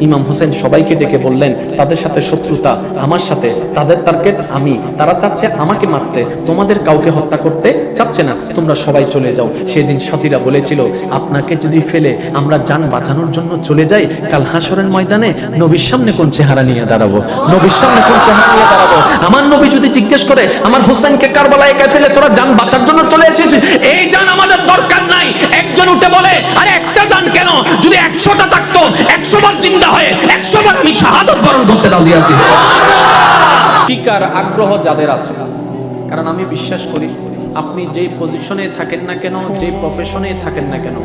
ইমাম হোসেন সবাইকে ডেকে বললেন, তাদের সাথে শত্রুতা, আমার সাথে। তাদের টার্গেট আমি। তারা চাচ্ছে আমাকে মারতে। তোমাদের কাউকে হত্যা করতে চাচ্ছে না। তোমরা সবাই চলে যাও। সেদিন সাথীরা বলেছিল, আপনাকে যদি ফেলে আমরা যান বাঁচানোর জন্য চলে যাই, কাল হাসরের ময়দানে নবীর সামনে কোন চেহারা নিয়ে দাঁড়াবো? নবীর সামনে কোন চেহারা নিয়ে দাঁড়াবো? আমার নবী যদি জিজ্ঞেস করে, আমার হোসেনকে কারবালায় একা ফেলে তোরা যান বাঁচার জন্য চলে এসেছিস? এই যান আমাদের দরকার নাই। একজন উঠে বলে, আরে একটা যান কেন? যদি একশোটা থাকতো একশো বার চিন্তা হয়ে একশো বার আমি শাহাদত বরণ করতে রাজি আছি শিকার আগ্রহ যাদের আছে, কারণ আমি বিশ্বাস করি, আপনি যেই পজিশনে থাকেন না কেন যে প্রফেশনে থাকেন না কেন,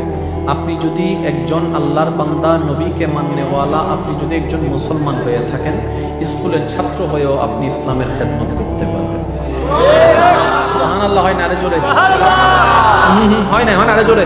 আপনি যদি একজন আল্লাহর বান্দা, নবীকে মান্যওয়ালা আপনি যদি একজন মুসলমান হয়ে থাকেন, স্কুলের ছাত্র হয়েও আপনি ইসলামের খেদমত করতে পারবেন। হয় না আরে জোরে? হয় না হয় না আরে জোরে?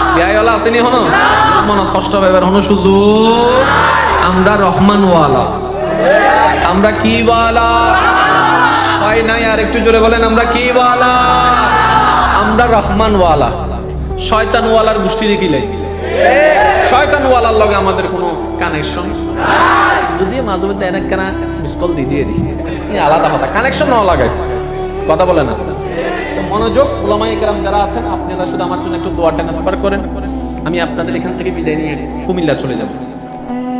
বিয়াইওয়ালা আছে নি হনো মনে কষ্ট পাইবেন হনো সুযোগ আমরা রহমান ওয়ালা আমরা কি ওয়ালা হয় নাই, আর একটু জোরে বলেন, আমরা কি ওয়ালা আমরা রহমান ওয়ালা শয়তান ওয়ালার গোষ্ঠী দেখিলে শয়তান ওয়ালার লগে আমাদের কোনো কানেকশন যদি মাঝে মধ্যে এনে কেনা মিস কল দিয়ে দিয়ে আলাদা কথা। কানেকশন না লাগাই। কথা বলে না। মনোযোগ ওলামাই কেরাম যারা আছেন আপনারা শুধু আমার জন্য একটু দোয়া ট্রান্সফার করেন। আমি আপনাদের এখান থেকে বিদায় নিয়ে কুমিল্লা চলে যাব।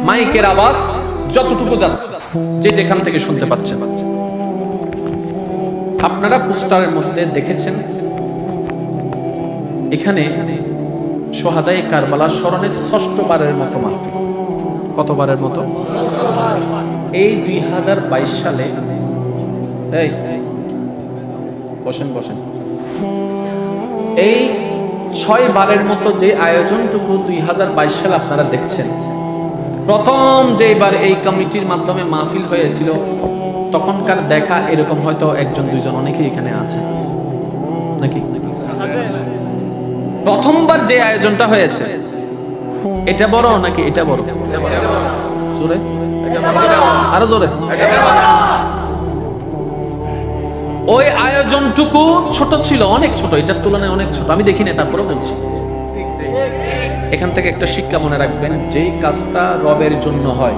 মাইকের আওয়াজ যতটুকু যাচ্ছে, যে যেখান থেকে শুনতে পাচ্ছেন। আপনারা পোস্টারের মধ্যে দেখেছেন, এখানে সোহাদাই কারবালা স্মরণের ষষ্ঠবারের মতো মাহফিল। কতবারের মতো? এই দুই হাজার বাইশ সালে, এই বসেন বসেন। এই ছয় বারের মতো যে আয়োজনটুকু দুই হাজার বাইশ সালে আপনারা দেখছেন, প্রথম যেবার এই কমিটির মাধ্যমে মাহফিল হয়েছিল, তখনকার দেখা এরকম হয়তো একজন, দুইজন অনেকেই এখানে আছে নাকি? প্রথমবার যে আয়োজনটা হয়েছে, এটা বড় নাকি এটা বড়। জোরে? আরও জোরে? ওই আয়োজনটুকু ছোট ছিল, অনেক ছোট, এটার তুলনায় অনেক ছোট। আমি দেখি না তারপরে বলছি। এখান থেকে একটা শিক্ষা মনে রাখবেন, যেই কাজটা রবের জন্য হয়,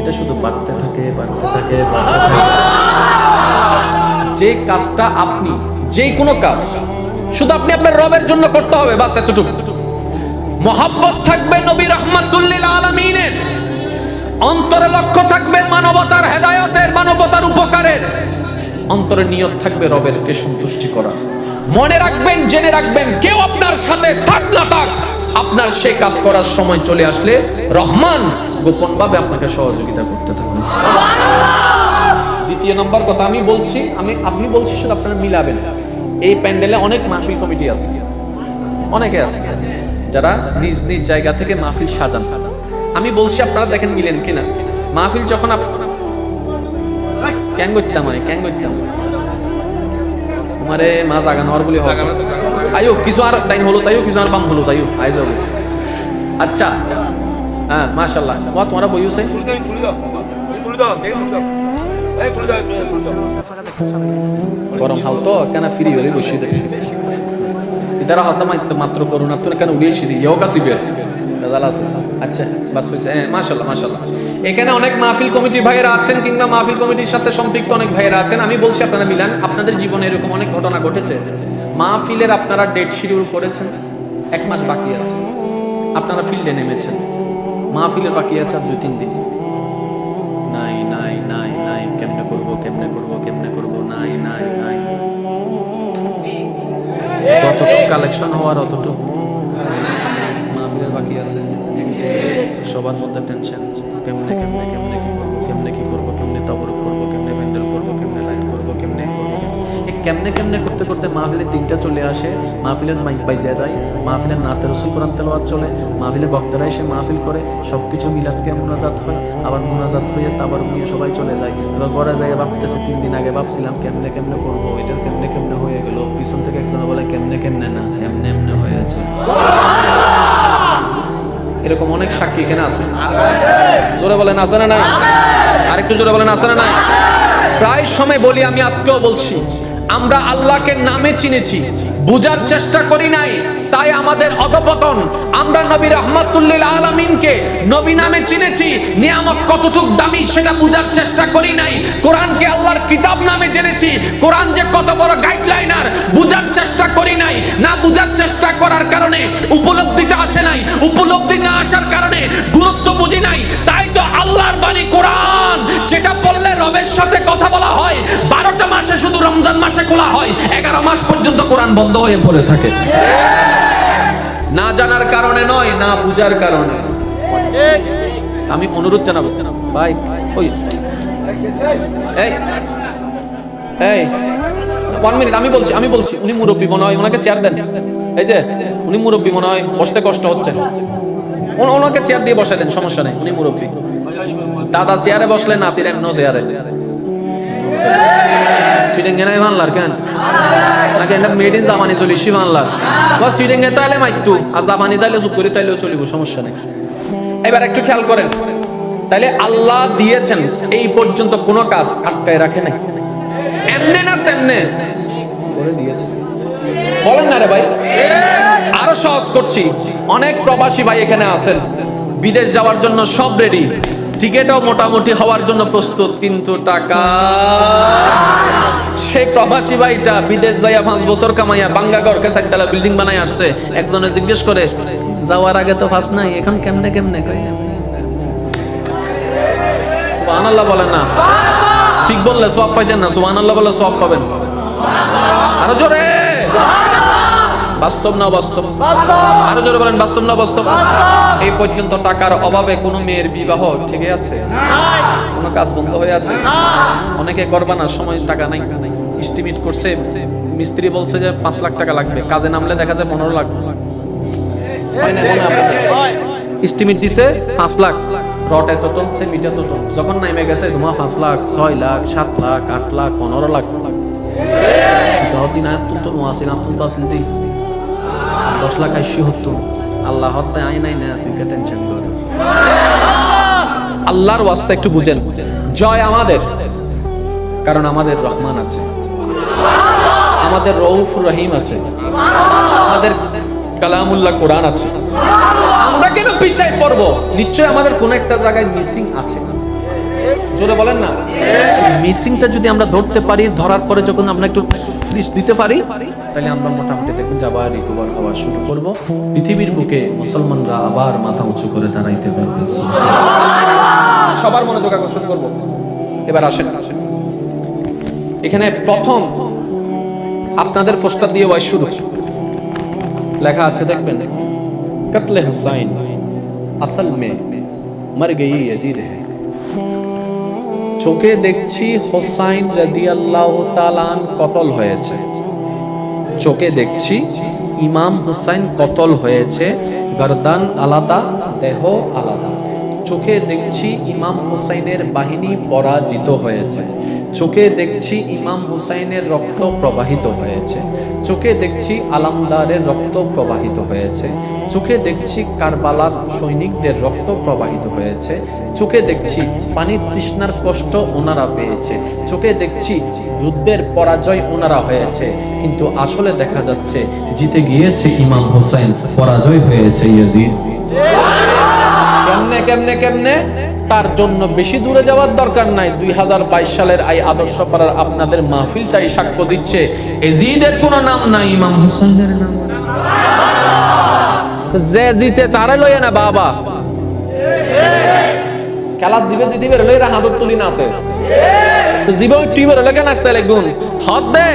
এটা শুধু বাড়তে থাকে বাড়তে থাকে বাড়তে থাকে। যে কাজটা আপনি, যে কোনো কাজ, শুধু আপনি আপনার রবের জন্য করতে হবে, বাস এতটুকু। মহাব্বত থাকবে নবী রহমাতুল্লিল আলমিনের। অন্তরে লক্ষ্য থাকবে মানবতার হেদায়তের, মানবতার উপকারের। অন্তরে নিয়ত থাকবে রবেরকে সন্তুষ্টি করা। মনে রাখবেন, জেনে রাখবেন, কেউ আপনার সাথে থাক না থাক, আপনার সে কাজ করার সময় চলে আসলে রহমান গোপন ভাবে আপনাকে সহযোগিতা করতে থাকবেন দ্বিতীয় নম্বর কথা, আমি বলছি, আমি, আপনি বলছি শুধু আপনারা মিলাবেন। এই প্যান্ডেলে অনেক মাহফিল কমিটি আছে। অনেকে আছে। যারা নিজ নিজ জায়গা থেকে মাহফিল সাজান। আমি বলছি, আপনারা দেখেন মিলেন কিনা? মাহফিল যখন ক্যাং করতাম ক্যাং করতাম তোমারে মা জাগা নর বলি আইও কিছু আর টাইম হলো তাইও কিছু আর বাম হলো তাইও আই যাব আচ্ছা হ্যাঁ মাশাআল্লাহ ওয়া তোমরা বইও চাই? গরম হাল তো কেন ফ্রি হলে বসে দেখি কেন উড়িয়েছি ইয়েও কাছে আচ্ছা হ্যাঁ এখানে অনেক মাহফিল কমিটি ভাইয়েরা আছেন কিংবা মাহফিল কমিটির সাথে সম্পৃক্ত অনেক ভাইয়েরা আছেন। আমি বলছি আপনারা, মিলান, আপনাদের জীবনে এরকম অনেক ঘটনা ঘটেছে। মাহফিলের আপনারা ডেট শিডিউল করেছেন? এক মাস বাকি আছে। আপনারা ফিল্ডে নেমেছেন। মাহফিলের বাকি আছে আর দুই তিন দিন। নাই নাই নাই নাই। কেমনে করব কেমনে করব কেমনে করব? নাই নাই নাই। যতটুকু কালেকশন হওয়ার অতটুকু আছে। সবার মধ্যে টেনশন কেমনে কেমনে কেমনে কি করব, কেমনে কি করব, কেমনে তবরক করব, কেমনে প্যান্ডেল করব, কেমনে লাইট করব, কেমনে এই কেমনে কেমনে করতে করতে মাহফিলে তিনটা চলে আসে। মাহফিলের মাইক বাইজা যায়। মাহফিলের নাতে রসুল কোরআন তেলাওয়াত চলে। মাহফিলে বক্তারা এসে মাহফিল করে। সব কিছু মিলাদকে মোনাজাত হয়। আবার মোনাজাত হয়ে তারপর নিয়ে সবাই চলে যায়। এবার ঘরে যায় ভাবতেছে, তিন দিন আগে ভাবছিলাম কেমনে কেমনে করব এটার কেমনে কেমনে হয়ে গেল। পিছন থেকে একজন বলে, কেমনে কেমনে না, এমনে এমনে হয়েছে এরকম অনেক সাক্ষী এখানে আছে। জোরে বলেন, আছে না নাই? আরেকটু জোরে বলেন, আছে না নাই? প্রায় সময় বলি আমি, আজকেও বলছি, আমরা আল্লাহকে নামে চিনেছি, বুঝার চেষ্টা করি নাই তাই আমাদের অধপতন। আমরা নবী রহমাতুল্লিল আলমিনকে নবী নামে চিনেছি। নিয়ামত কতটুক দামি সেটা বুঝার চেষ্টা করি নাই। কোরআনকে আল্লাহর কিতাব নামে জেনেছি। কোরআন যে কত বড় গাইডলাইনার, বুঝার চেষ্টা করি নাই। না বুঝার চেষ্টা করার কারণে উপলব্ধিটা আসে নাই। উপলব্ধি না আসার কারণে গুরুত্ব বুঝি নাই। তাই তো আল্লাহর বাণী কোরআন। যেটা পড়লে রবের সাথে কথা বলা হয় মাসে শুধু রমজান মাসে খোলা হয়, এগারো মাস পর্যন্ত কোরআন বন্ধ হয়ে পড়ে থাকে। না জানার কারণে নয়, না বুঝার কারণে। আমি অনুরোধ জানাব। ভাই ওই। এই এই। ওয়ান মিনিট আমি বলছি আমি বলছি, উনি মুরব্বী মনে হয়, ওনাকে চেয়ার দেন। এই যে, উনি মুরব্বী মনে হয়, বসতে কষ্ট হচ্ছে। ওন- ওনাকে চেয়ার দিয়ে বসে দেন সমস্যা নেই, উনি মুরব্বী। দাদা চেয়ারে বসলেন না ফিরেন নো চেয়ারে সিডিং এ নাই মানলার কেন? নাকি এটা মেড ইন জাপানি চলিসি মানলার বা সিডিং এ তাইলে মাইতু আর জাপানি তাইলে চুপ করে, তাইলেও চলিব, সমস্যা নেই। এবার একটু খেয়াল করেন, তাইলে আল্লাহ দিয়েছেন, এই পর্যন্ত কোনো কাজ আটকায় রাখে নাই। এমনে না তেমনে। করে দিয়েছে। বলেন না রে ভাই। আরও সহজ করছি। অনেক প্রবাসী ভাই এখানে আছেন। বিদেশ যাওয়ার জন্য সব রেডি টিকেটও মোটামুটি হওয়ার জন্য প্রস্তুত, কিন্তু টাকা। সেই প্রবাসী ভাইটা বিদেশ যাইয়া পাঁচ বছর কামাইয়া বিল্ডিং বানাই আসছে। একজনে জিজ্ঞেস করে, যাওয়ার আগে তো ফার্স্ট নাই, এখন কেমনে কেমনে? কই বলেন না। ঠিক বললে সব পাইতেন না সুবহান আল্লাহ বললে সব পাবেন। আরও জোরে! বাস্তব না বাস্তব। আরও জোরে বলেন বাস্তব না বাস্তব। এই পর্যন্ত টাকার অভাবে কোনো মেয়ের বিবাহ ঠিকই আছে? কোনো কাজ বন্ধ হয়ে আছে? অনেকে করবা না সময় টাকা নাই। এস্টিমেট করছে মিস্ত্রি বলছে যে পাঁচ লাখ টাকা লাগবে। কাজে নামলে দেখা যায় পনেরো লাখ। এস্টিমেট দিছে পাঁচ লাখ। রড এত টন সেমিট এত টন যখন নামে গেছে ধুমা পাঁচ লাখ ছয় লাখ সাত লাখ আট লাখ পনেরো লাখ। দশ দিন আয়াত তুলতো নো আসিল আম তুলতো আসিল দি দশ লাখ আইসি হতো আল্লাহ হত্যা আই নাই না তুই টেনশন কর। আল্লাহর ওয়াস্তা একটু বুঝেন। জয় আমাদের, কারণ আমাদের রহমান আছে। আমাদের রৌফ রহিম আছে। আমাদের কালামুল্লাহ কোরআন আছে। আমরা কেন পিছায় পড়ব? নিশ্চয় আমাদের কোন একটা জায়গায় মিসিং আছে। জোরে বলেন না। মিসিংটা যদি আমরা ধরতে পারি, ধরার পরে যখন আমরা একটু দিতে পারি তাহলে আমরা মোটামুটি দেখুন যে আবার রিকভার হওয়া শুরু করব। পৃথিবীর বুকে মুসলমানরা আবার মাথা উঁচু করে দাঁড়াইতে পারবে। সবার মনোযোগ আকর্ষণ করব। এবার আসেন। আসেন এখানে প্রথম আপনাদের পোস্টার দিয়ে ওয়াই শুরু। লেখা আছে, দেখবেন? কতলে হুসাইন, আসল মে মর গই অজির है চোখে দেখছি হোসাইন রাদিয়াল্লাহু তাআলান কতল হয়েছে। চোখে দেখছি, ইমাম হুসাইন কতল হয়েছে, গরদান আলাদা, দেহ আলাদা। চোখে দেখছি ইমাম হুসাইনের বাহিনী পরাজিত হয়েছে। চোখে দেখছি ইমাম হুসাইনের রক্ত প্রবাহিত হয়েছে। চোখে দেখছি আলামদারের রক্ত প্রবাহিত হয়েছে। চোখে দেখছি কারবালার সৈনিকদের রক্ত প্রবাহিত হয়েছে। চোখে দেখছি পানির তৃষ্ণার কষ্ট ওনারা পেয়েছে। চোখে দেখছি যুদ্ধের পরাজয় ওনারা হয়েছে। কিন্তু আসলে দেখা যাচ্ছে, জিতে গিয়েছে ইমাম হুসাইন, পরাজয় হয়েছে ইয়াজিদ। কেমনে কেমনে কেমনে? তার জন্য বেশি দূরে যাওয়ার দরকার নাই। দুই হাজার বাইশ সালের এই আদর্শ পাড়ার আপনাদের মাহফিলটাই সাক্ষ্য দিচ্ছে। এজিদের কোনো নাম নাই, ইমাম হোসেনের নাম যে জিতে তারে লইয়া না বাবা। খেলা জিবে হাতত তুলি না আছে। তো জীবন টিমের লেখা নাচতে লাগুন? হদ দে,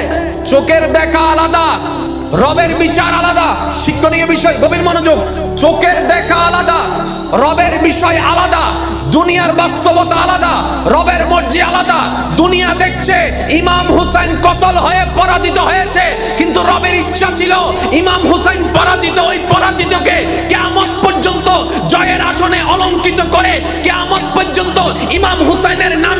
চোখের দেখা আলাদা, রবের বিচার আলাদা। শিক্ষণীয় বিষয়, গভীর মনোযোগ, চোখের দেখা আলাদা, রবের বিষয় আলাদা। দুনিয়ার বাস্তবতা আলাদা, রবের মর্জি আলাদা। দুনিয়া দেখছে ইমাম হুসাইন কতল হয়ে পরাজিত হয়েছে, কিন্তু রবের ইচ্ছা ছিল ইমাম হুসাইন পরাজিত, ওই পরাজিতকে কেমন পর্যন্ত জয়ের আসনে অলঙ্কিত করে কেমন পর্যন্ত ইমাম হুসাইনের নামকে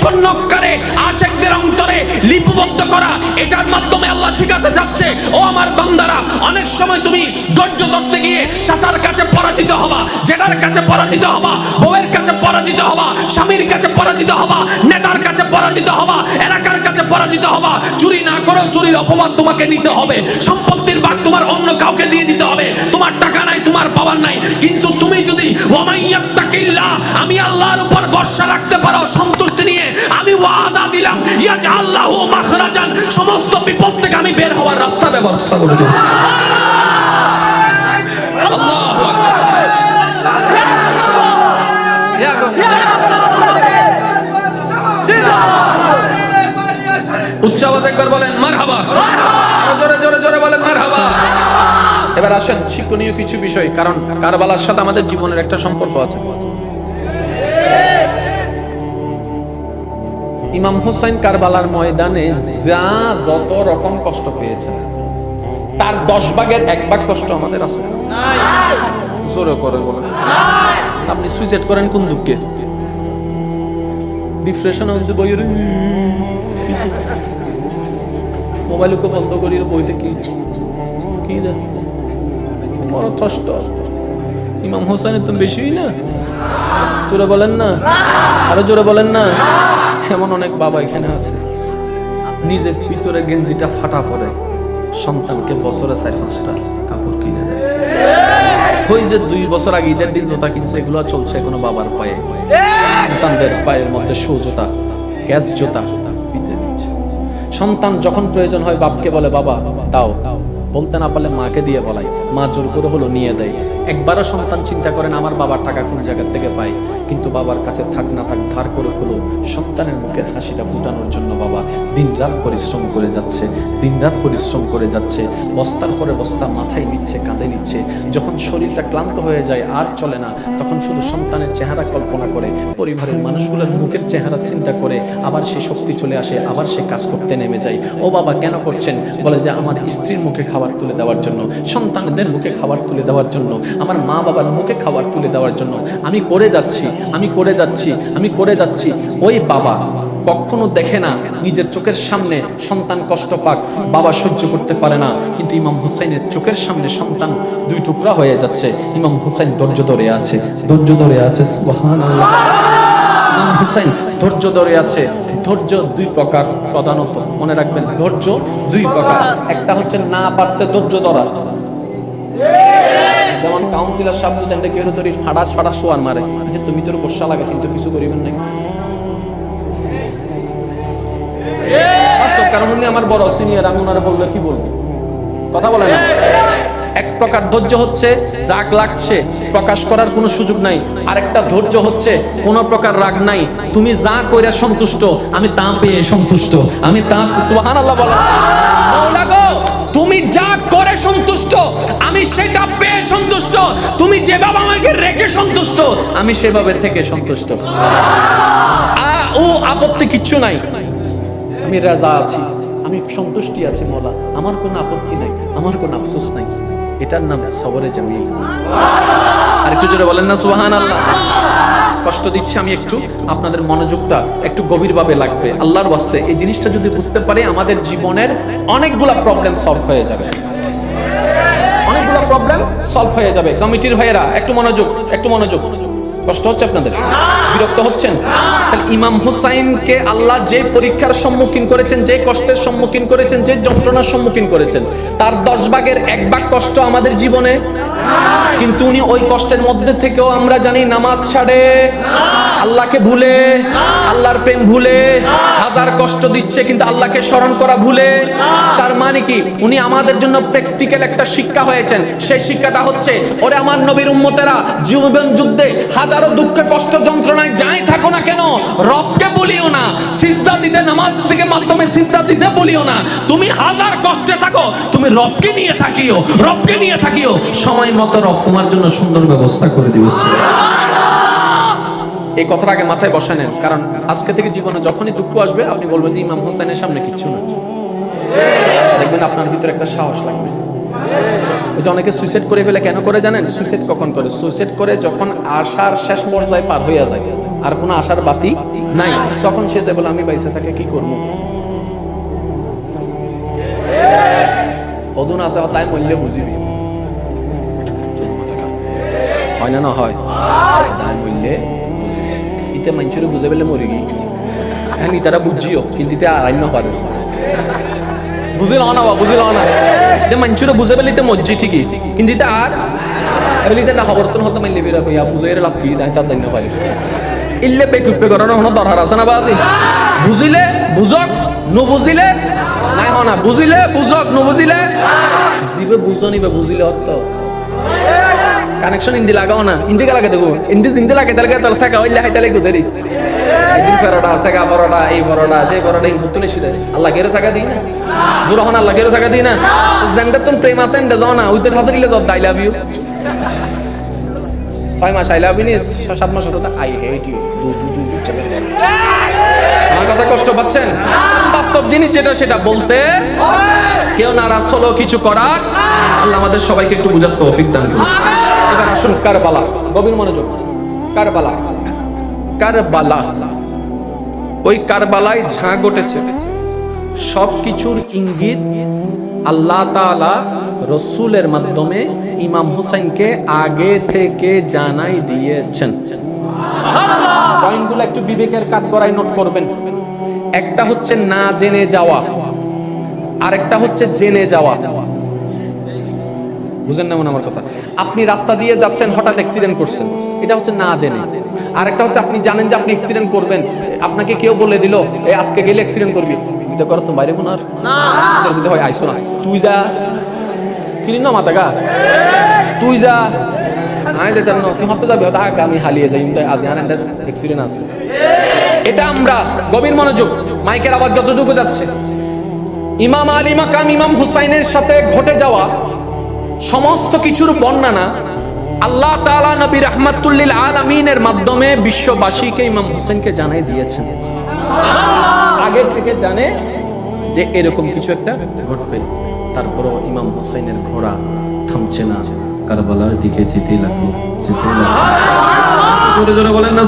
সন্ন্যকারে আশেকদের অন্তরে লিপিবদ্ধ করা, এটার মাধ্যমে আল্লাহ শিখাতে যাচ্ছে ও আমার বান্দারা, অনেক সময় তুমি ধৈর্য ধরতে গিয়ে চাচার কাছে পরাজিত হবা জেঠার কাছে পরাজিত হবা, বউয়ের কাছে পরাজিত হবা, স্বামীর কাছে পরাজিত হবা, নেতার কাছে পরাজিত হবা, এলাকার কাছে পরাজিত হবা, চুরি না করো, চুরির অপবাদ তোমাকে নিতে হবে, সম্পত্তির ভাগ তোমার অন্য কাউকে দিয়ে দিতে হবে, তোমার টাকা নাই, তোমার পাওয়ার নাই, কিন্তু আমি আল্লাহর উপর ভরসা রাখতে পারো সন্তুষ্টি নিয়ে। আমি ওয়াদা দিলাম আল্লাহ মাখরাজান, সমস্ত বিপদ থেকে আমি বের হওয়ার রাস্তা ব্যবস্থা করে উচ্চ আওয়াজ একবার বলেন, মারহাবা। জোরে এবার আসেন শিক্ষণীয় কিছু বিষয়, কারণ কারবালার সাথে আমাদের জীবনের একটা সম্পর্ক আছে। ইমাম হুসাইন কারবালার ময়দানে যা যত রকম কষ্ট পেয়েছে তার দশ ভাগের এক ভাগ কষ্ট আমাদের আছে। জোরে করে আপনি সুইসাইড করেন কোন দুঃখে? ডিপ্রেশন হচ্ছে বইয়ের মোবাইলকে বন্ধ করি বইতে কি কি দেখ বড় কষ্ট ইমাম হোসেনের তো বেশি না। জোরে বলেন না। আরও জোরে বলেন না। এমন অনেক বাবা এখানে আছে। নিজের ভিতরে গেঞ্জিটা ফাটা পড়ে। সন্তানকে বছরে চার, পাঁচটা কাপড় কিনে দেয়। ওই যে দুই বছর আগে ঈদের দিন জোতা কিনছে, এগুলো চলছে এখনও বাবার পায়ে। সন্তানদের পায়ের মধ্যে শু জোতা গ্যাস জোতা সন্তান যখন প্রয়োজন হয় বাপকে বলে, বাবা, দাও। বলতে না পারলে মাকে দিয়ে বলাই। মা জোর করে হলো, নিয়ে দেয়। একবারও সন্তান চিন্তা করেন আমার বাবার টাকা কোন জায়গার থেকে পাই কিন্তু বাবার কাছে থাক না থাক ধার করে হলো সন্তানের মুখের হাসিটা ফুটানোর জন্য বাবা দিনরাত পরিশ্রম করে যাচ্ছে, দিনরাত পরিশ্রম করে যাচ্ছে, বস্তার পরে বস্তা মাথায় নিচ্ছে, কাঁধে নিচ্ছে। যখন শরীরটা ক্লান্ত হয়ে যায়, আর চলে না, তখন শুধু সন্তানের চেহারা কল্পনা করে, পরিবারের মানুষগুলোর মুখের চেহারা চিন্তা করে, আবার সে শক্তি চলে আসে, আবার সে কাজ করতে নেমে যায়। ও বাবা কেন করছেন? বলে যে আমার স্ত্রীর মুখে খাবার তুলে দেওয়ার জন্য, সন্তানদের মুখে খাবার তুলে দেওয়ার জন্য, আমার মা বাবার মুখে খাবার তুলে দেওয়ার জন্য, আমি করে যাচ্ছি। আমি করে যাচ্ছি, আমি করে যাচ্ছি। ওই বাবা কখনো দেখে না নিজের চোখের সামনে সন্তান কষ্ট পাক, বাবা সহ্য করতে পারে না। কিন্তু ইমাম হুসাইনের চোখের সামনে সন্তান দুই টুকরা হয়ে যাচ্ছে। ইমাম হুসাইন ধৈর্য ধরে আছে, ধৈর্য ধরে আছে হুসাইন ধৈর্য ধরে আছে, ধৈর্য দুই প্রকার প্রধানত। মনে রাখবেন, ধৈর্য দুই প্রকার। একটা হচ্ছে না পারতে ধৈর্য ধরা। যেমন কাউন্সিলর সাহেব যদি এটা কেউ ধরি ফাড়াস ফাড়াস শোয়ার মারে? যে তুমি তোর বসা লাগে কিন্তু কিছু করিবেন নাই। আমার বড় সিনিয়র আমি ওনারা কি বলব? কথা বলে না? এক প্রকার ধৈর্য হচ্ছে, রাগ লাগছে, প্রকাশ করার কোনো সুযোগ নাই। আরেকটা ধৈর্য হচ্ছে, কোনো প্রকার রাগ নাই। তুমি যা কইরা সন্তুষ্ট, আমি তা পেয়ে সন্তুষ্ট। আমি তা তুমি যা করে সন্তুষ্ট, আমি সেটা পেয়ে সন্তুষ্ট। তুমি যেভাবে আমাকে রেখে সন্তুষ্ট, আমি সেভাবে থেকে সন্তুষ্ট। ও, আপত্তি কিচ্ছু নাই। আমি রাজা আছি, আমি সন্তুষ্টি আছি মোলা। আমার কোনো আপত্তি নাই, আমার কোনো আফসোস নাই। এটার নাম সবরে জামিল। আর একটু জোরে বলেন না সুবাহান আল্লাহ কষ্ট দিচ্ছি আমি একটু। আপনাদের মনোযোগটা একটু গভীরভাবে লাগবে। আল্লাহর বাস্তে এই জিনিসটা যদি বুঝতে পারে, আমাদের জীবনের অনেকগুলা প্রবলেম সলভ হয়ে যাবে। অনেকগুলো প্রবলেম সলভ হয়ে যাবে। কমিটির ভাইয়েরা, একটু মনোযোগ একটু মনোযোগ। কষ্ট হচ্ছে আপনাদের? বিরক্ত হচ্ছেন? তাহলে ইমাম হুসাইনকে আল্লাহ যে পরীক্ষার সম্মুখীন করেছেন, যে কষ্টের সম্মুখীন করেছেন, যে যন্ত্রণার সম্মুখীন করেছেন, তার দশ ভাগের এক ভাগ কষ্ট আমাদের জীবনে। কিন্তু উনি ওই কষ্টের মধ্যে থেকেও আমরা জানি নামাজ ছাড়ে, আল্লাহকে ভুলে, আল্লাহর প্রেম ভুলে হাজার কষ্ট দিচ্ছে, কিন্তু আল্লাহকে স্মরণ করা ভুলে। তার মানে কি? উনি আমাদের জন্য প্র্যাকটিক্যাল একটা শিক্ষা হয়েছেন। সেই শিক্ষাটা হচ্ছে, ওরে আমার নবীর উম্মতেরা, জীবন যুদ্ধে হাজারো দুঃখে কষ্ট যন্ত্রণায় যাই থাকো না কেন? রবকে বলিও না, সিজদা দিতে, নামাজ থেকে মাধ্যমে সিজদা দিতে বলিও না। তুমি হাজার কষ্টে থাকো, তুমি রবকে নিয়ে থাকিও, রবকে নিয়ে থাকিও। সময় মতো রব তোমার জন্য সুন্দর ব্যবস্থা করে দিবে। এই কথাটা আগে মাথায় বসায় নেন। কারণ আজকে থেকে জীবনে যখনই দুঃখ আসবে, আপনি বলবেন যে ইমাম হোসেনের সামনে কিচ্ছু না। দেখবেন আপনার ভিতরে একটা সাহস লাগবে। ওই যে অনেকে সুইসাইড করে ফেলে কেন করে জানেন? সুইসাইড কখন করে? সুইসাইড করে যখন আশার শেষ পর্যায়ে পার হইয়া যায়। আর কোনো আশার বাতি নাই। তখন সে যে বলে, আমি বাইসে তাকে কি করব? কদুন আছে, তাই মূল্য বুঝিবি। হয় না না হয়? দায় মূল্যে ইতে মানুষের বুঝে পেলে মরি গি হ্যাঁ তারা বুঝিও কিন্তু ইতে না পারে বুঝিল না বা বুঝিল না। যে মানুষের বুঝে পেলে ইতে মজ্জি ঠিকই। কিন্তু ইতে আর এবার ইতে না হতে মাইলে বিরা বুঝে লাভ কি তা ইল্লে বেকুপে করানো হনো দরকার আছে না বাজি বুঝিলে বুঝক নুবুঝিলে নাই হনা বুঝিলে বুঝক নুবুঝিলে জিবে বুঝো নিবে বুঝিলে অর্থ কানেকশন হিন্দি লাগাও না হিন্দি কা লাগে দেবো হিন্দি হিন্দি লাগে তাহলে তাহলে শেখা হইলে হাইতে লাগে দেরি একদিন ফেরোটা শেখা পরোটা এই পরোটা সেই পরোটা এই ভুতুনে শিদে আল্লাহ গেরো শেখা দিই না জোর হন আল্লাহ গেরো শেখা দিই না জেন্ডার তুমি প্রেম আছে এন্ডে যাও না উইদের হাসে গিলে জব আই লাভ ইউ ছয় মাস আই লাভ ইউ নি সাত মাস হতো আই হেট ইউ দু দু দু আমার কথা কষ্ট পাচ্ছেন? বাস্তব জিনিস যেটা, সেটা বলতে কেউ নারাজ হলো কিছু করার। আল্লাহ আমাদের সবাইকে একটু বুঝার তৌফিক দান করুন। এবার আসুন কারবালা গভীর মনোযোগ। কারবালা কারবালা। ওই কারবালায় ঝাঁ ঘটেছে। সব কিছুর ইঙ্গিত আল্লাহ তাআলা রসুলের মাধ্যমে ইমাম হুসাইনকে আগে থেকে জানাই দিয়েছেন। পয়েন্টগুলো একটু বিবেকের কাঠ করাই নোট করবেন। একটা হচ্ছে না জেনে যাওয়া আরেকটা হচ্ছে জেনে যাওয়া। বুঝেন না মনে আমার কথা। আপনি রাস্তা দিয়ে যাচ্ছেন হঠাৎ অ্যাক্সিডেন্ট করছেন। এটা হচ্ছে না জেনে। আরেকটা হচ্ছে আপনি জানেন যে আপনি অ্যাক্সিডেন্ট করবেন। আপনাকে কেউ বলে দিল এই আজকে গেলে অ্যাক্সিডেন্ট করবি। এটা করো তো বাইরে বোনার। না। যদি হয় আইসো না। তুই যা। কিনি না মাতা গা? তুই যা। আয় যেতেন না তুই হতে যাবি আগে আমি হালিয়ে যাই কিন্তু আজ আর একটা অ্যাক্সিডেন্ট আছে। এটা আমরা গভীর মনোযোগ মাইকের আওয়াজ যতটুকু যাচ্ছে। ইমাম আলী মাকাম ইমাম হুসাইনের সাথে ঘটে যাওয়া সমস্ত কিছুর বর্ণনা আল্লাহ তাআলা নবী রাহমাতুল্লিল আলামিনের মাধ্যমে বিশ্ববাসীকে ইমাম হুসেনকে জানাই দিয়েছেন। আগে থেকে জানে যে এরকম কিছু একটা ঘটবে। তারপরও ইমাম হুসেনের ঘোড়া থামছে না। কারবালার দিকে যেতেই লাগল জোরে বলেন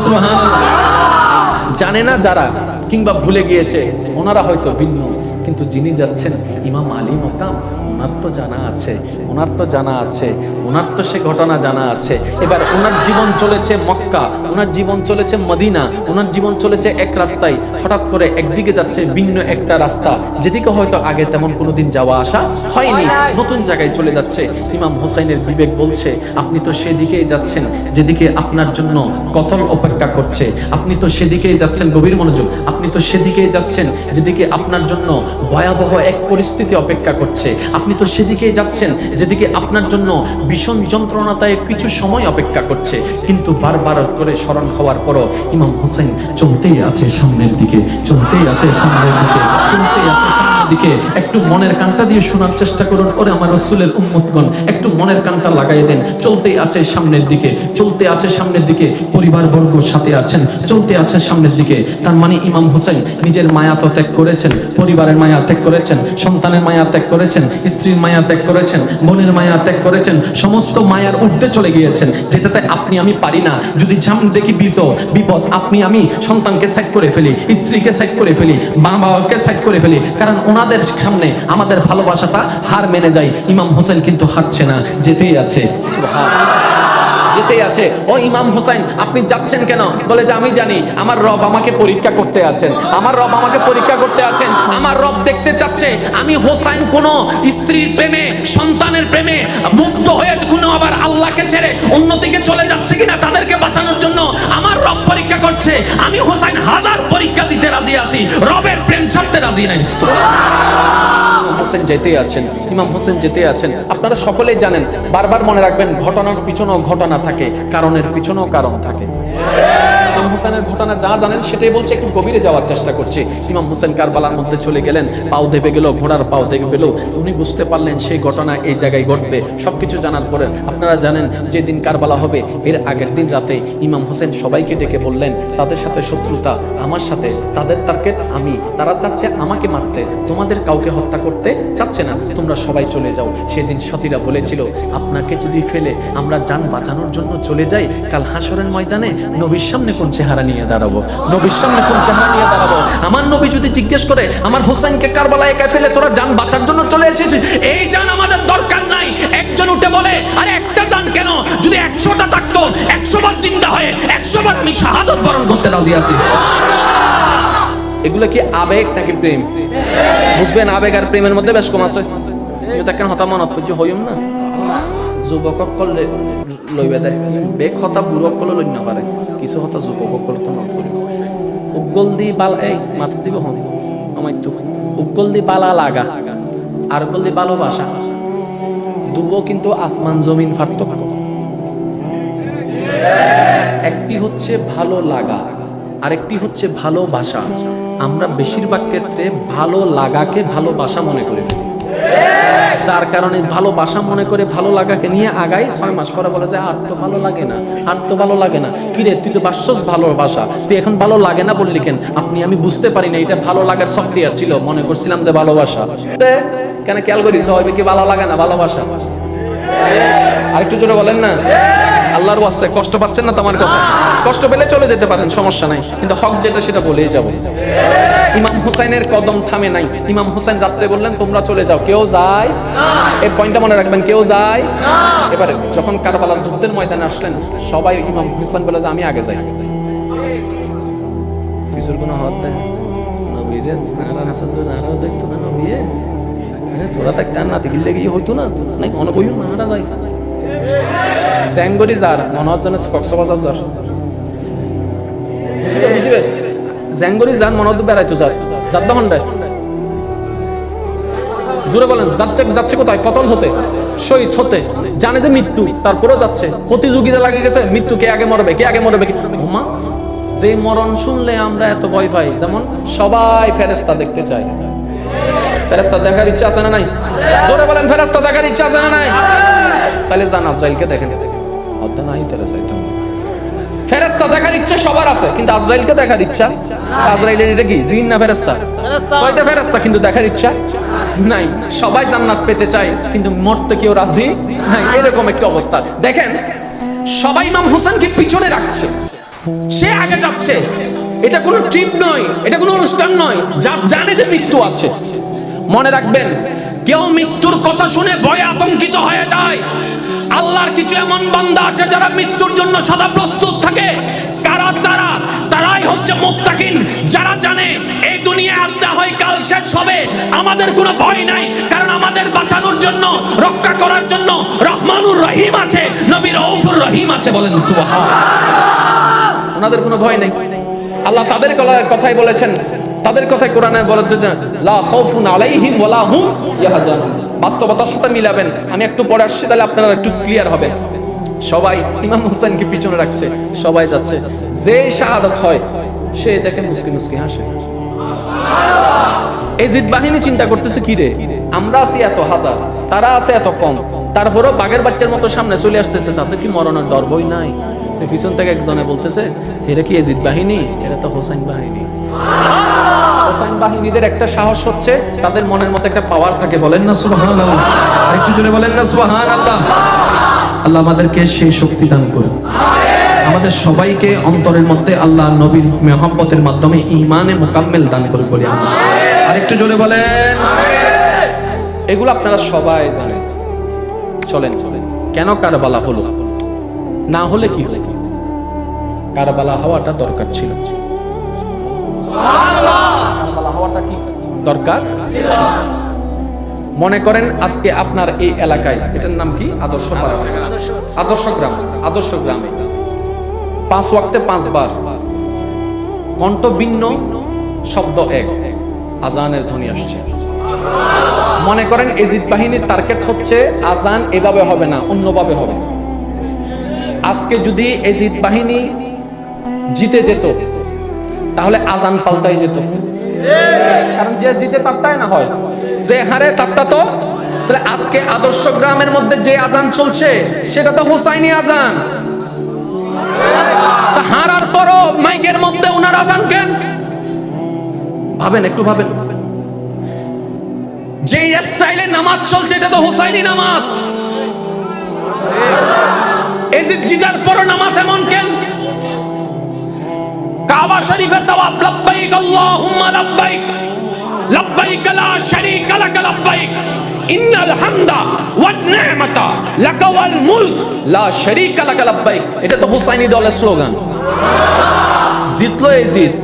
জানে না যারা, কিংবা ভুলে গিয়েছে, ওনারা হয়তো ভিন্ন। কিন্তু যিনি যাচ্ছেন, ইমাম আলী মকাম ওনার তো জানা আছে, ওনার তো জানা আছে, ওনার তো সে ঘটনা জানা আছে। এবার ওনার জীবন চলেছে মক্কা, ওনার জীবন চলেছে মদিনা, ওনার জীবন চলেছে এক রাস্তায়। হঠাৎ করে একদিকে যাচ্ছে ভিন্ন একটা রাস্তা। যেদিকে হয়তো আগে তেমন কোনোদিন যাওয়া আসা হয়নি, নতুন জায়গায় চলে যাচ্ছে। ইমাম হোসাইনের বিবেক বলছে, আপনি তো সেদিকেই যাচ্ছেন, যেদিকে আপনার জন্য কতল অপেক্ষা করছে। আপনি তো সেদিকেই যাচ্ছেন গভীর মনোযোগ, আপনি তো সেদিকেই যাচ্ছেন, যেদিকে আপনার জন্য ভয়াবহ এক পরিস্থিতি অপেক্ষা করছে। আপনি তো সেদিকেই যাচ্ছেন, যেদিকে আপনার জন্য ভীষণ যন্ত্রণাতায় কিছু সময় অপেক্ষা করছে। কিন্তু বারবার করে স্মরণ হওয়ার পরও ইমাম হোসেন চলতেই আছে সামনের দিকে, চলতেই আছে সামনের দিকে, চলতেই আছে দিকে একটু মনের কানটা দিয়ে শোনার চেষ্টা করুন। ওরে আমার রসুলের উম্মতগণ, একটু মনের কানটা লাগাই দেন। চলতে আছে সামনের দিকে, চলতে আছে সামনের দিকে। পরিবার বর্গ সাথে আছেন, চলতে আছে সামনের দিকে। তার মানে ইমাম হোসেন নিজের মায়া তো ত্যাগ করেছেন, পরিবারের মায়া ত্যাগ করেছেন, সন্তানের মায়া ত্যাগ করেছেন, স্ত্রীর মায়া ত্যাগ করেছেন, বোনের মায়া ত্যাগ করেছেন, সমস্ত মায়ার ঊর্ধ্বে চলে গিয়েছেন। যেটাতে আপনি আমি পারি না। যদি সামনে দেখি বিপদ বিপদ আপনি আমি সন্তানকে সাইড করে ফেলি, স্ত্রীকে সাইড করে ফেলি মা বাবাকে সাইড করে ফেলি। কারণ ওনাদের সামনে আমাদের ভালোবাসাটা হার মেনে যায়। ইমাম হোসেন কিন্তু হারছে না যেতেই আছে। যেতেই আছে। ও ইমাম হোসেন আপনি যাচ্ছেন কেন? বলে যে আমি জানি, আমার রব আমাকে পরীক্ষা করতে আছেন। আমার রব আমাকে পরীক্ষা করতে আছেন। আমার রব দেখতে চাচ্ছে, আমি হোসাইন কোন স্ত্রীর প্রেমে, সন্তানের প্রেমে মুক্ত হয়ে কোনো আবার আল্লাহকে ছেড়ে অন্যদিকে চলে যাচ্ছে কিনা তাদেরকে বাঁচানোর জন্য আমার রব পরীক্ষা করছে। আমি হোসাইন হাজার পরীক্ষা দিতে রাজি আছি, রবের প্রেম ছাড়তে রাজি নাই। হোসেন যেতেই আছেন, ইমাম হোসেন যেতে আছেন। আপনারা সকলেই জানেন, বারবার মনে রাখবেন, ঘটনার পিছনেও ঘটনা থাকে কারণের পিছনেও কারণ থাকে। ইমাম হোসেনের ঘটনা যা জানেন সেটাই বলছে, একটু গভীরে যাওয়ার চেষ্টা করছি। ইমাম হোসেন কারবালার মধ্যে চলে গেলেন, পাও দেবে গেল, ঘোড়ার পাও দেবে গেল। উনি বুঝতে পারলেন সেই ঘটনা এই জায়গায় ঘটবে। সবকিছু জানার পরে আপনারা জানেন যে দিন কারবালা হবে, এর আগের দিন রাতে ইমাম হোসেন সবাইকে ডেকে বললেন, তাদের সাথে শত্রুতা, আমার সাথে, তাদের টার্গেট আমি, তারা চাচ্ছে আমাকে মারতে, তোমাদের কাউকে হত্যা করতে চাচ্ছে না, তোমরা সবাই চলে যাও। সেদিন সতীরা বলেছিল, আপনাকে যদি ফেলে আমরা যান বাঁচানোর জন্য চলে যাই, কাল হাসরের ময়দানে নবীর সামনে কোন চেহারা নিয়ে দাঁড়াবো? নবীর সামনে কোন চেহারা নিয়ে দাঁড়াবো? আমার নবী যদি জিজ্ঞেস করে, আমার হোসেনকে কারবালা একা ফেলে তোরা যান, বাঁচার জন্য চলে এসেছিস? এই যান আমাদের দরকার নাই। একজন উঠে বলে, আরে একটা যান কেন? যদি একশোটা থাকতো একশো বার চিন্তা হয় একশো বার আমি শাহাদত বরণ করতে রাজি আছি। এগুলো কি আবেগ নাকি প্রেম? বুঝবেন, আবেগ আর প্রেমের মধ্যে বেশ কম আছে। এটা কেন হতা মনত হচ্ছে হইম না। যুবক করলে লইবে দেয় বেগ হতা বুড়ক করলে লই না কিছু হতা যুবক করলে তো নত করিব উগল দি বাল, এই মাথা দিব হন আমাইতো উগল দি বালা লাগা। আর উগল দি ভালোবাসা দুবো কিন্তু আসমান জমিন পার্থক্য একটি হচ্ছে ভালো লাগা, আরেকটি হচ্ছে ভালোবাসা আমরা বেশিরভাগ ক্ষেত্রে ভালো লাগাকে ভালোবাসা মনে করি। যার কারণে ভালোবাসা মনে করে ভালো লাগাকে নিয়ে আগাই, ছয় মাস পরে বলে যে, আর তো ভালো লাগে না, আর তো ভালো লাগে না। কিরে তুই তো বাসছস ভালোবাসা তুই এখন ভালো লাগে না বললি কেন? আপনি, আমি বুঝতে পারি না, এটা ভালো লাগার সফটওয়্যার ছিল, মনে করছিলাম যে ভালোবাসা কেন খেয়াল করিস কি ভালো লাগে না ভালোবাসা আরেকটু জোরে বলেন না। আল্লাহর ওয়াস্তে কষ্ট পাচ্ছেন না তোমার কথা? কষ্ট পেলে চলে যেতে পারেন, সমস্যা নাই। কিন্তু হক যেটা সেটা বলেই যাব। ইমাম হুসাইনের কদম থামে নাই। ইমাম হুসাইন রাত্রে বললেন, তোমরা চলে যাও। কেউ যায়? এই পয়েন্টটা মনে রাখবেন, কেউ যায়? এবারে যখন কারবালার যুদ্ধের ময়দানে আসলেন, সবাই ইমাম হুসাইন বলে যে আমি আগে যাই। ফিসুর কোনো হাত নবীরে হাসান দেখতো না নবীয়ে হ্যাঁ তোরা টান নাতি গিল্লে গিয়ে হইতো না। অনেক কইও না হারা যায়? স্যাঙ্গরি যার মনে হচ্ছে কক্সবাজার যার বুঝিবে, যান মনে হতো বেড়াইতো যার যার দহন জুড়ে বলেন যাচ্ছে যাচ্ছে কোথায়? কতল হতে? শহীদ হতে? জানে যে মৃত্যু তারপরেও যাচ্ছে। প্রতিযোগিতা লাগে গেছে মৃত্যু কে আগে মরবে কে আগে মরবে ওমা যে মরণ শুনলে আমরা এত ভয় পাই যেমন সবাই ফেরেস্তা দেখতে চায়। ফেরেস্তা দেখার ইচ্ছা আছে না নাই? জোরে বলেন ফেরেস্তা দেখার ইচ্ছা আছে না নাই? তাহলে যান আজরাইলকে দেখেন। অর্ধ নাই তাহলে চাইতাম। ফেরেস্তা দেখার ইচ্ছা সবার আছে কিন্তু আজরাইলকে দেখার ইচ্ছা? আজরাইলের এটা কি? জিন না ফেরেস্তা কয়টা ফেরেস্তা কিন্তু দেখার ইচ্ছা? নাই। সবাই জান্নাত পেতে চায় কিন্তু মরতে কেউ রাজি নাই। এরকম একটা অবস্থা। দেখেন সবাই ইমাম হোসেনকে পিছনে রাখছে। সে আগে যাচ্ছে। এটা কোনো ট্রিপ নয় এটা কোনো অনুষ্ঠান নয়। যা জানে যে মৃত্যু আছে। মনে রাখবেন, কেউ মৃত্যুর কথা শুনে ভয়ে আতঙ্কিত হয়ে যায়। আল্লাহর কিছু এমন বান্দা আছে যারা মৃত্যুর জন্য সদা প্রস্তুত থাকে। কারা তারা? তারাই হচ্ছে মুত্তাকিন। যারা জানে, এই দুনিয়া না হয় কাল শেষ হবে, আমাদের কোনো ভয় নাই, কারণ আমাদের বাঁচানোর জন্য, রক্ষা করার জন্য রহমানুর রহিম আছে নবীর রউফুর রহিম আছে বলেন সুবহান ওনাদের কোনো ভয় নেই। আল্লাহ তাদের কথাই বলেছেন তাদের কথাই কোরআনে বলেছেন যে, লা খাউফুন আলাইহিম ওয়ালা হুম ইয়াহজানুন। বাস্তবতার সাথে মিলাবেন। আমি একটু পরে আসছি তাহলে আপনারা একটু ক্লিয়ার হবে সবাই ইমাম হোসেনকে পিছনে রাখছে সবাই যাচ্ছে। যে শাহাদাত হয় সে দেখে মুসকি মুসকি হাসে। এজিদ বাহিনী চিন্তা করতেছে কি রে? আমরা আছি এত হাজার তারা আছে এত কম। তারপরেও বাঘের বাচ্চার মতো সামনে চলে আসতেছে তাদের কি মরণের ডর বই নাই? পিছন থেকে একজনে বলতেছে এরা কি এজিদ বাহিনী? এরা তো হোসাইন বাহিনী। হোসাইন বাহিনীদের একটা সাহস হচ্ছে, তাদের মনের মধ্যে একটা পাওয়ার থাকে, বলেন না সুবাহান আল্লাহ একটু জোরে বলেন না সুবাহান আল্লাহ আল্লাহ আমাদেরকে সেই শক্তি দান করুন। আমাদের সবাইকে অন্তরের মধ্যে আল্লাহ নবীর মেহব্বতের মাধ্যমে ইমানে মোকাম্মেল দান করে বলি আমরা। আরেকটু জোরে বলেন। এগুলো আপনারা সবাই জানেন। চলেন চলেন। কেন কার কারবালা হলো? না হলে কি হলো? কারবালা হওয়াটা দরকার ছিল। হওয়াটা কি? দরকার? মনে করেন আজকে আপনার এই এলাকায় এটার নাম কি? আদর্শ পাড়া আদর্শ গ্রাম। আদর্শ গ্রামে পাঁচ ওয়াক্তে পাঁচবার। কণ্ঠ ভিন্ন শব্দ এক। আজানের ধ্বনি আসছে। মনে করেন এজিদ বাহিনীর টার্গেট হচ্ছে আজান এভাবে হবে না অন্যভাবে হবে। আজকে যদি এজিদ বাহিনী জিতে যেত তাহলে আজান পাল্টাই যেত। কারণ যে জিতে তারটাই না হয়। যে হারে তারটা তো তাহলে আজকে আদর্শ গ্রামের মধ্যে যে আজান চলছে, সেটা তো হোসাইনি আজান। হারার পরও মাইকের মধ্যে ওনার আজান কেন? ভাবেন, একটু ভাবেন। যে স্টাইলে নামাজ চলছে, এটা তো হোসাইনি নামাজ। এজিদ জিদার পর নামাজ এমন কেন? কাবা শরীফের তাওয়াফ লাব্বাইক আল্লাহুম্মা লাব্বাইক লাব্বাইক লা শারীকা লাক লাব্বাইক, ইন্নাল হামদা ওয়ান নি'মাতা, লাক ওয়াল মুলক, লা শারীকা লাক লাব্বাইক। এটা তো হুসাইনি দলের স্লোগান। জিতলো এই জিত।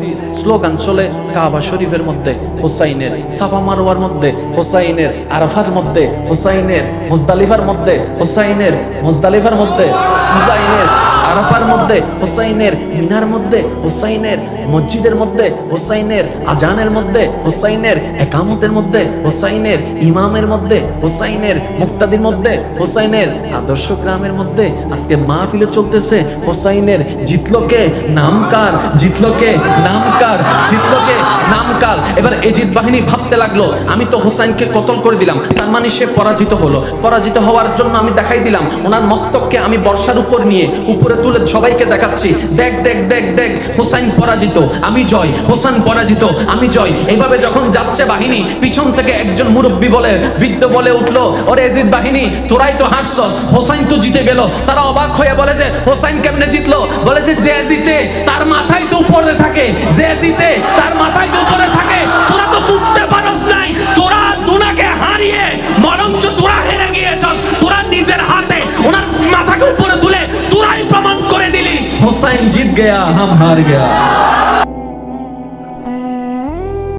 স্লোগান চলে কাবা শরীফের মধ্যে, হুসাইনের সাফা মারওয়ার মধ্যে, হুসাইনের আরাফার মধ্যে, হুসাইনের মুজদালিফার মধ্যে, হুসাইনের মুজদালিফার মধ্যে হুসাইনের আরাফার মধ্যে, হুসাইনের মিনার মধ্যে, হুসাইনের, মসজিদের মধ্যে, হুসাইনের, আজানের মধ্যে, হুসাইনের, একামতের মধ্যে, হুসাইনের, ইমামের মধ্যে, হুসাইনের, মুক্তাদির মধ্যে, হুসাইনের, আদর্শ গ্রামের মধ্যে আজকে মাহফিলে চলতেছে হুসাইনের, জিতলোকে নামকার জিতলোকে নামকার জিতলোকে নামকার। এবার এজিদ বাহিনী ভাবতে লাগল, আমি তো হুসাইনকে কতল করে দিলাম, তার মানে সে পরাজিত হলো। পরাজিত হওয়ার জন্য আমি দেখাই দিলাম, ওনার মস্তককে আমি বর্ষার উপর নিয়ে উপরে তুলে সবাইকে দেখাচ্ছি। দেখ দেখ দেখ দেখ, হুসাইন পরাজিত, আমি জয় হোসেন পরাজিত, আমি জয়। এইভাবে যখন যাচ্ছে বাহিনী, পিছন থেকে একজন মুরব্বী বলে, বৃদ্ধ বলে উঠল, ওরে এজিদ বাহিনী, তোরাই তো হাসছ হোসাইন তো জিতে গেল। তারা অবাক হয়ে বলে যে, হোসাইন কেমনে জিতলো? বলে যে যে জিতে তার মাথায় তো উপরে থাকে, যে জিতে তার মাথায় তো উপরে থাকে। তোরা তো বুঝতে পারস নাই, তোরা তোনাকে হারিয়ে বরঞ্চ তোরা হেরে গিয়েছস, তোরা নিজের হাতে ওনার মাথাকে উপরে তুলে তোরাই প্রমাণ করে দিলি হোসাইন জিত গয়া হাম হার গয়া